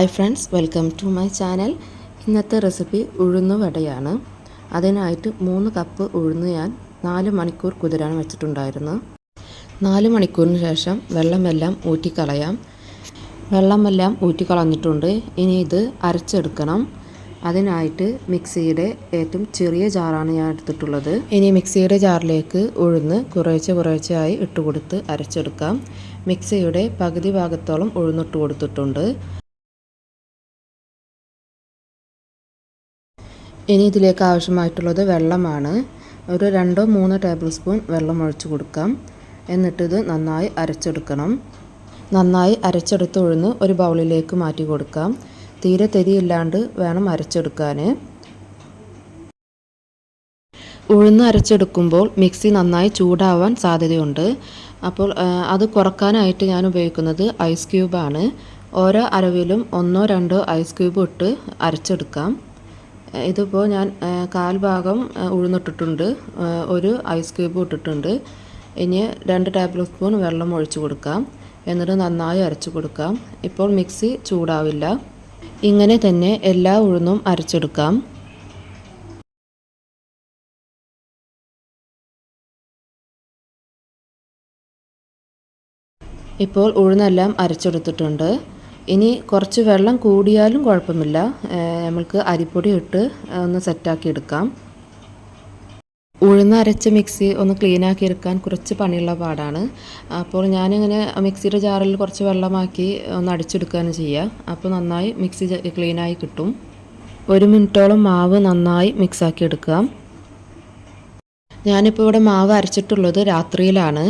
Hi friends welcome to my channel. ഇന്നത്തെ recipe ഉഴുന്ന് വടയാണ്. അതിനായിട്ട് മൂന്ന് കപ്പ് ഉഴുന്ന് ഞാൻ നാല് മണിക്കൂർ കുതിരാൻ വെച്ചിട്ടുണ്ടായിരുന്നു. നാല് മണിക്കൂറിന് ശേഷം വെള്ളമെല്ലാം ഊറ്റിക്കളയാം. വെള്ളമെല്ലാം ഊറ്റിക്കളഞ്ഞിട്ടുണ്ട്. ഇനി ഇത് അരച്ചെടുക്കണം. അതിനായിട്ട് മിക്സിയുടെ ഏറ്റവും ചെറിയ ജാറാണ് ഞാൻ എടുത്തിട്ടുള്ളത്. ഇനി മിക്സിയുടെ ജാറിലേക്ക് ഉഴുന്ന് കുറേശ്ശെ കുറേശ്ശെയായി ഇട്ട് കൊടുത്ത് അരച്ചെടുക്കാം. മിക്സിയുടെ പകുതി ഭാഗത്തോളം ഉഴുന്നിട്ട് കൊടുത്തിട്ടുണ്ട്. ഇനി ഇതിലേക്ക് ആവശ്യമായിട്ടുള്ളത് വെള്ളമാണ്. ഒരു രണ്ടോ മൂന്നോ ടേബിൾ സ്പൂൺ വെള്ളം ഒഴിച്ചു കൊടുക്കാം. എന്നിട്ടിത് നന്നായി അരച്ചെടുക്കണം. നന്നായി അരച്ചെടുത്ത് ഉഴുന്ന് ഒരു ബൗളിലേക്ക് മാറ്റി കൊടുക്കാം. തീരെ തെരിയില്ലാണ്ട് വേണം അരച്ചെടുക്കാൻ ഉഴുന്ന് അരച്ചെടുക്കുമ്പോൾ മിക്സി നന്നായി ചൂടാവാൻ സാധ്യതയുണ്ട്. അപ്പോൾ അത് കുറക്കാനായിട്ട് ഞാൻ ഉപയോഗിക്കുന്നത് ഐസ് ക്യൂബാണ്. ഓരോ അരവിലും ഒന്നോ രണ്ടോ ഐസ് ക്യൂബ് ഇട്ട് അരച്ചെടുക്കാം. ഇതിപ്പോൾ ഞാൻ കാൽ ഭാഗം ഉഴുന്നിട്ടിട്ടുണ്ട്. ഒരു ഐസ് ക്യൂബ് ഇട്ടിട്ടുണ്ട്. ഇനി രണ്ട് ടേബിൾ സ്പൂൺ വെള്ളം ഒഴിച്ചു കൊടുക്കാം. എന്നിട്ട് നന്നായി അരച്ചു കൊടുക്കാം. ഇപ്പോൾ മിക്സി ചൂടാവില്ല. ഇങ്ങനെ തന്നെ എല്ലാ ഉഴുന്നും അരച്ചെടുക്കാം. ഇപ്പോൾ ഉഴുന്നെല്ലാം അരച്ചെടുത്തിട്ടുണ്ട്. ഇനി കുറച്ച് വെള്ളം കൂടിയാലും കുഴപ്പമില്ല. നമ്മൾക്ക് അരിപ്പൊടി ഇട്ട് ഒന്ന് സെറ്റാക്കി എടുക്കാം. ഉഴുന്ന് അരച്ച മിക്സി ഒന്ന് ക്ലീൻ ആക്കി എടുക്കാൻ കുറച്ച് പണിയുള്ള പാടാണ്. അപ്പോൾ ഞാനിങ്ങനെ മിക്സിയുടെ ജാറിൽ കുറച്ച് വെള്ളമാക്കി ഒന്ന് അടിച്ചെടുക്കുകയാണ് ചെയ്യുക. അപ്പോൾ നന്നായി മിക്സി ക്ലീനായി കിട്ടും. ഒരു മിനിറ്റോളം മാവ് നന്നായി മിക്സാക്കി എടുക്കാം. ഞാനിപ്പോൾ ഇവിടെ മാവ് അരച്ചിട്ടുള്ളത് രാത്രിയിലാണ്.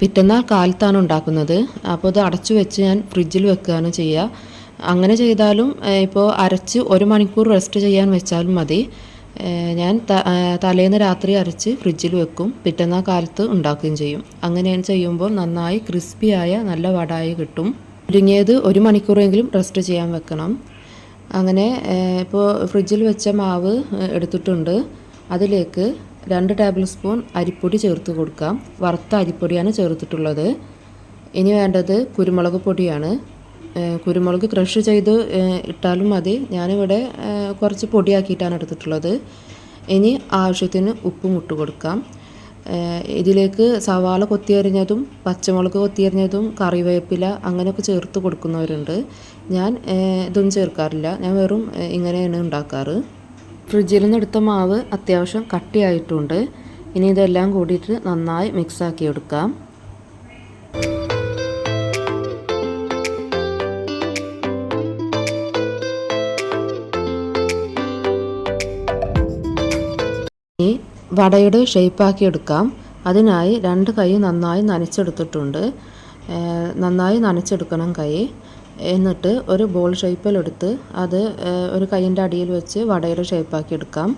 പിറ്റന്നാൾ കാലത്താണ് ഉണ്ടാക്കുന്നത്. അപ്പോൾ അത് അടച്ചു വെച്ച് ഞാൻ ഫ്രിഡ്ജിൽ വെക്കുകയാണ് ചെയ്യുക അങ്ങനെ ചെയ്താലും ഇപ്പോൾ അരച്ച് ഒരു മണിക്കൂർ റെസ്റ്റ് ചെയ്യാൻ വെച്ചാലും മതി. ഞാൻ തലേന്ന് രാത്രി അരച്ച് ഫ്രിഡ്ജിൽ വെക്കും. പിറ്റന്നാൾ കാലത്ത് ഉണ്ടാക്കുകയും ചെയ്യും. അങ്ങനെ ചെയ്യുമ്പോൾ നന്നായി ക്രിസ്പിയായ നല്ല വടായി കിട്ടും. ഒരുങ്ങിയത് ഒരു മണിക്കൂറെങ്കിലും റെസ്റ്റ് ചെയ്യാൻ വെക്കണം. അങ്ങനെ ഇപ്പോൾ ഫ്രിഡ്ജിൽ വെച്ച മാവ് എടുത്തിട്ടുണ്ട്. അതിലേക്ക് രണ്ട് ടേബിൾ സ്പൂൺ അരിപ്പൊടി ചേർത്ത് കൊടുക്കാം. വറുത്ത അരിപ്പൊടിയാണ് ചേർത്തിട്ടുള്ളത്. ഇനി വേണ്ടത് കുരുമുളക് പൊടിയാണ്. കുരുമുളക് ക്രഷ് ചെയ്ത് ഇട്ടാലും മതി. ഞാനിവിടെ കുറച്ച് പൊടിയാക്കിയിട്ടാണ് എടുത്തിട്ടുള്ളത്. ഇനി ആവശ്യത്തിന് ഉപ്പും ഇട്ട് കൊടുക്കാം. ഇതിലേക്ക് സവാള കൊത്തിയരിഞ്ഞതും പച്ചമുളക് കൊത്തിയരിഞ്ഞതും കറിവേപ്പില അങ്ങനെയൊക്കെ ചേർത്ത് കൊടുക്കുന്നവരുണ്ട്. ഞാൻ ഇതൊന്നും ചേർക്കാറില്ല. ഞാൻ വെറും ഇങ്ങനെയാണ് ഉണ്ടാക്കാറ്. ഫ്രിഡ്ജിൽ നിന്ന് എടുത്ത മാവ് അത്യാവശ്യം കട്ടിയായിട്ടുണ്ട്. ഇനി ഇതെല്ലാം കൂടിയിട്ട് നന്നായി മിക്സാക്കി എടുക്കാം. ഇനി വടയുടെ ഷേപ്പാക്കി എടുക്കാം. അതിനായി രണ്ട് കൈ നന്നായി നനച്ചെടുത്തിട്ടുണ്ട്. നന്നായി നനച്ചെടുക്കണം കൈ. എന്നിട്ട് ഒരു ബോൾ ഷേപ്പിലെടുത്ത് അത് ഒരു കൈയിന്റെ അടിയിൽ വെച്ച് വടയുടെ ഷേപ്പാക്കി എടുക്കാം.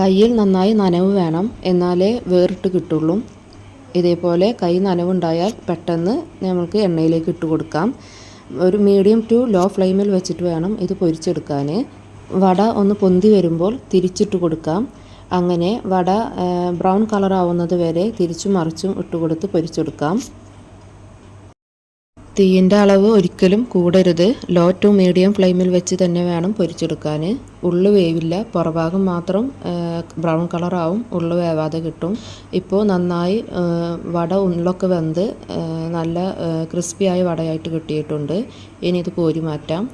കയ്യിൽ നന്നായി നനവ് വേണം എന്നാലേ വേറിട്ട് കിട്ടുള്ളൂ. ഇതേപോലെ കൈ നനവുണ്ടായാൽ പെട്ടെന്ന് നമുക്ക് എണ്ണയിലേക്ക് ഇട്ട് കൊടുക്കാം. ഒരു മീഡിയം ടു ലോ ഫ്ലെയിമിൽ വെച്ചിട്ട് വേണം ഇത് പൊരിച്ചെടുക്കാൻ വട ഒന്ന് പൊന്തി വരുമ്പോൾ തിരിച്ചിട്ട് കൊടുക്കാം. അങ്ങനെ വട ബ്രൗൺ കളർ ആവുന്നത് വരെ തിരിച്ചും മറിച്ചും ഇട്ടുകൊടുത്ത് പൊരിച്ചെടുക്കാം. തീയിന്റെ അളവ് ഒരിക്കലും കൂടരുത്. ലോ ടു മീഡിയം ഫ്ലെയിമിൽ വെച്ച് തന്നെ വേണം പൊരിച്ചെടുക്കാൻ. ഉള്ളു വേവില്ല. പുറഭാഗം മാത്രം ബ്രൗൺ കളറാവും. ഉള്ളു വേവാതെ കിട്ടും. ഇപ്പോൾ നന്നായി വട ഉള്ളൊക്കെ വെന്ത് നല്ല ക്രിസ്പിയായ വടയായിട്ട് കിട്ടിയിട്ടുണ്ട്. ഇനി ഇത് കോരി മാറ്റാം.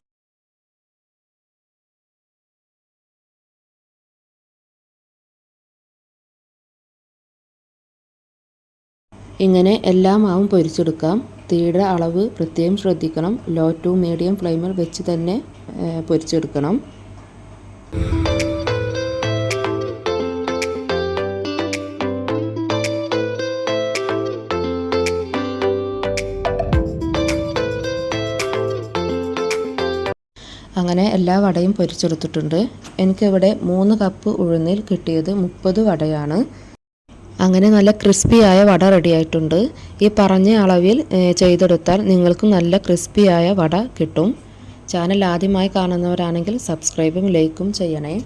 ഇങ്ങനെ എല്ലാ മാവും പൊരിച്ചെടുക്കാം. തീയുടെ അളവ് പ്രത്യേകം ശ്രദ്ധിക്കണം. ലോ ടു മീഡിയം ഫ്ലെയിമിൽ വെച്ച് തന്നെ പൊരിച്ചെടുക്കണം. അങ്ങനെ എല്ലാ വടയും പൊരിച്ചെടുത്തിട്ടുണ്ട്. എനിക്കിവിടെ മൂന്ന് കപ്പ് ഉഴുന്നിൽ കിട്ടിയത് മുപ്പത് വടയാണ്. അങ്ങനെ നല്ല ക്രിസ്പിയായ വട റെഡിയായിട്ടുണ്ട് ഈ പറഞ്ഞ അളവിൽ ചെയ്തെടുത്താൽ നിങ്ങൾക്ക് നല്ല ക്രിസ്പിയായ വട കിട്ടും. ചാനൽ ആദ്യമായി കാണുന്നവരാണെങ്കിൽ സബ്സ്ക്രൈബും ലൈക്കും ചെയ്യണേ.